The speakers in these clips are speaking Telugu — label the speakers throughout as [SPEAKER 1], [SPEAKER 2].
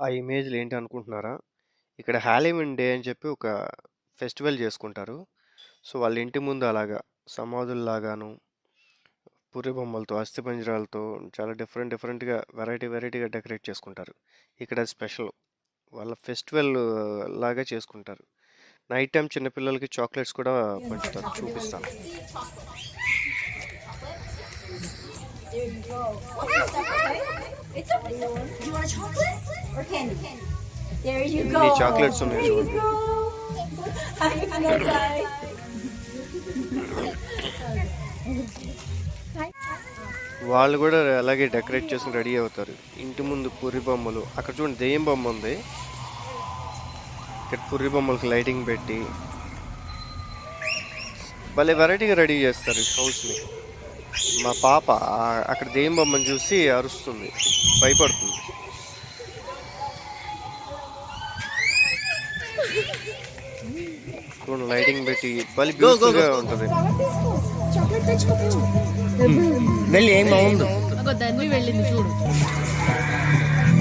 [SPEAKER 1] ఆ ఇమేజ్‌లు ఏంటి అనుకుంటున్నారా? ఇక్కడ హాలోవీన్ డే అని చెప్పి ఒక ఫెస్టివల్ చేసుకుంటారు. సో, వాళ్ళ ఇంటి ముందు అలాగా సమాధుల్లాగాను, పుర్రె బొమ్మలతో, అస్థిపంజరాలతో చాలా డిఫరెంట్ డిఫరెంట్‌గా వెరైటీ వెరైటీగా డెకరేట్ చేసుకుంటారు. ఇక్కడ స్పెషల్. వాళ్ళ ఫెస్టివల్ లాగా చేసుకుంటారు. నైట్ టైం చిన్నపిల్లలకి చాక్లెట్స్ కూడా పంచుతారు. చూపిస్తాను.
[SPEAKER 2] You want chocolate candy? There you go.
[SPEAKER 1] ఇన్ని చాక్లెట్స్ ఉన్నాయి
[SPEAKER 2] There you
[SPEAKER 1] చూడండి. వాళ్ళు కూడా అలాగే డెకరేట్ చేసుకొని రెడీ అవుతారు. ఇంటి ముందు పుర్రి బొమ్మలు అక్కడ చూడండి దెయ్యం బొమ్మ ఉంది. ఇక్కడ పుర్రి బొమ్మలకి లైటింగ్ పెట్టి భలే వెరైటీగా రెడీ చేస్తారు ఈ హౌస్‌ని. మా పాప అక్కడ దెయ్యం బొమ్మను చూసి అరుస్తుంది. భయపడుతుంది. చూడండి లైటింగ్ పెట్టి ఉంటది.
[SPEAKER 2] Chocolate తెచ్చుకో.
[SPEAKER 3] వెళ్ళి ఏం బాగుంది
[SPEAKER 4] వెళ్ళింది చూడు.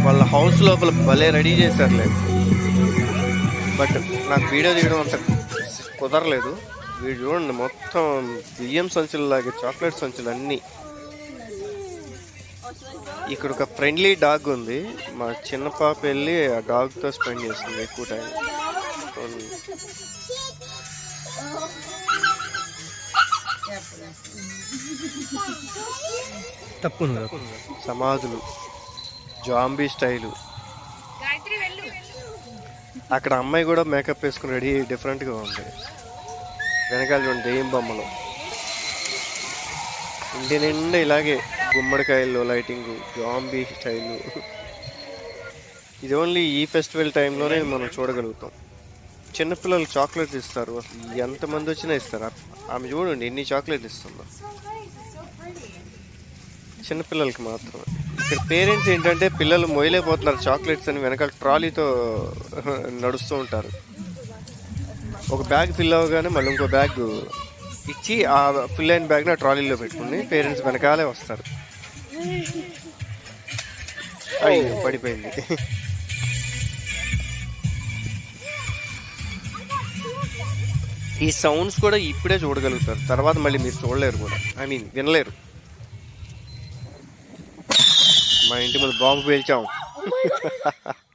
[SPEAKER 1] వాళ్ళ హౌస్ లోపల భలే రెడీ చేశారులే. బట్ నాకు వీడియో తీయడం అంత కుదరలేదు. వీడు చూడండి మొత్తం బియ్యం సంచులు లాగే చాక్లెట్ సంచులు అన్నీ ఇక్కడ ఒక ఫ్రెండ్లీ డాగ్ ఉంది. మా చిన్న పాప వెళ్ళి ఆ డాగ్తో స్పెండ్ చేస్తుంది ఎక్కువ టైం
[SPEAKER 3] తప్పు
[SPEAKER 1] సమాధులు. Zombie style. అక్కడ అమ్మాయి కూడా మేకప్ వేసుకుని రెడీ డిఫరెంట్గా ఉంది. వెనకాల చూడండి దెయ్యం బొమ్మలు. ఇంటి నిండా ఇలాగే గుమ్మడికాయలు లైటింగ్ జాంబీ స్టైలు. ఇది ఓన్లీ ఈ ఫెస్టివల్ టైంలోనే మనం చూడగలుగుతాం. చిన్నపిల్లలు చాక్లెట్ ఇస్తారు. అసలు ఎంతమంది వచ్చినా ఇస్తారు. ఆమె చూడండి ఎన్ని చాక్లెట్ ఇస్తుందో. చిన్నపిల్లలకి మాత్రమే. ఇక్కడ పేరెంట్స్ ఏంటంటే పిల్లలు మొయలేకపోతున్నారు చాక్లెట్స్ అని వెనకాల ట్రాలీతో నడుస్తూ ఉంటారు. ఒక బ్యాగ్ ఫిల్ అవ్వగానే మళ్ళీ ఇంకో బ్యాగ్ ఇచ్చి ఆ ఫిల్ అయిన బ్యాగ్ని ఆ ట్రాలీలో పెట్టుకుని పేరెంట్స్ వెనకాలే వస్తారు. అయ్యో పడిపోయింది. ఈ సౌండ్స్ కూడా ఇప్పుడే చూడగలుగుతారు. తర్వాత మళ్ళీ మీరు చూడలేరు కూడా. ఐ మీన్ వినలేరు. మా ఇంటి ముందు బాంబు పేల్చాం. Oh